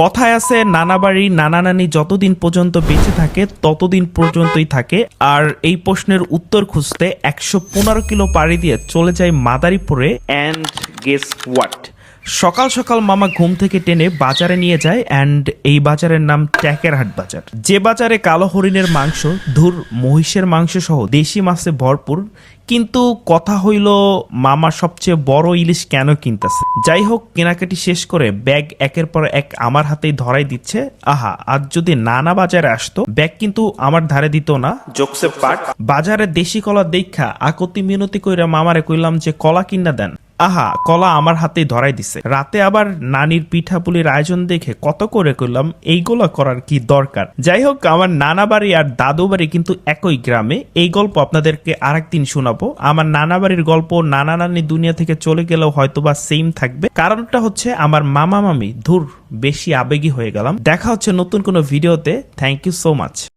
কথায় আছে, নানা বাড়ি, নানা নানি যতদিন পর্যন্ত বেঁচে থাকে, ততদিন পর্যন্তই থাকে। আর এই প্রশ্নের উত্তর খুঁজতে একশো পনেরো কিলো পাড়ি দিয়ে চলে যায় মাদারীপুরে। অ্যান্ড গেস হোয়াট সকাল সকাল মামা ঘুম থেকে টেনে বাজারে নিয়ে যায় অ্যান্ড এই বাজারের নাম ট্যাকেরহাট বাজার। যে বাজারে কালো হরিণের মাংস ধুর মহিষের মাংস সহ দেশি মাছে ভরপুর কিন্তু কথা হইল মামা সবচেয়ে বড় ইলিশ কেন কিনতেছে? যাই হোক কেনাকাটি শেষ করে ব্যাগ একের পর এক আমার হাতেই ধরাই দিচ্ছে। আহা আজ যদি নানা বাজারে আসতো ব্যাগ কিন্তু আমার ধারে দিত না। পাট। বাজারে দেশি কলা দেখা আকতি মিনতি কইরা মামারে কইলাম যে কলা কিনা দেন। আহা, কলা আমার হাতেই ধরাই দিছে। রাতে আবার নানির পিঠাপুলির আয়োজন দেখে কত করে করলাম এইগুলো করার কি দরকার? যাই হোক, আমার নানা বাড়ি আর দাদু বাড়ি কিন্তু একই গ্রামে। এই গল্প আপনাদেরকে আরেকদিন শোনাবো। আমার নানা বাড়ির গল্প নানা নানি দুনিয়া থেকে চলে গেলেও হয়তোবা সেম থাকবে। কারণটা হচ্ছে আমার মামা মামি, ধুর, বেশি আবেগী হয়ে গেলাম। দেখা হচ্ছে নতুন কোনো ভিডিওতে। Thank you so much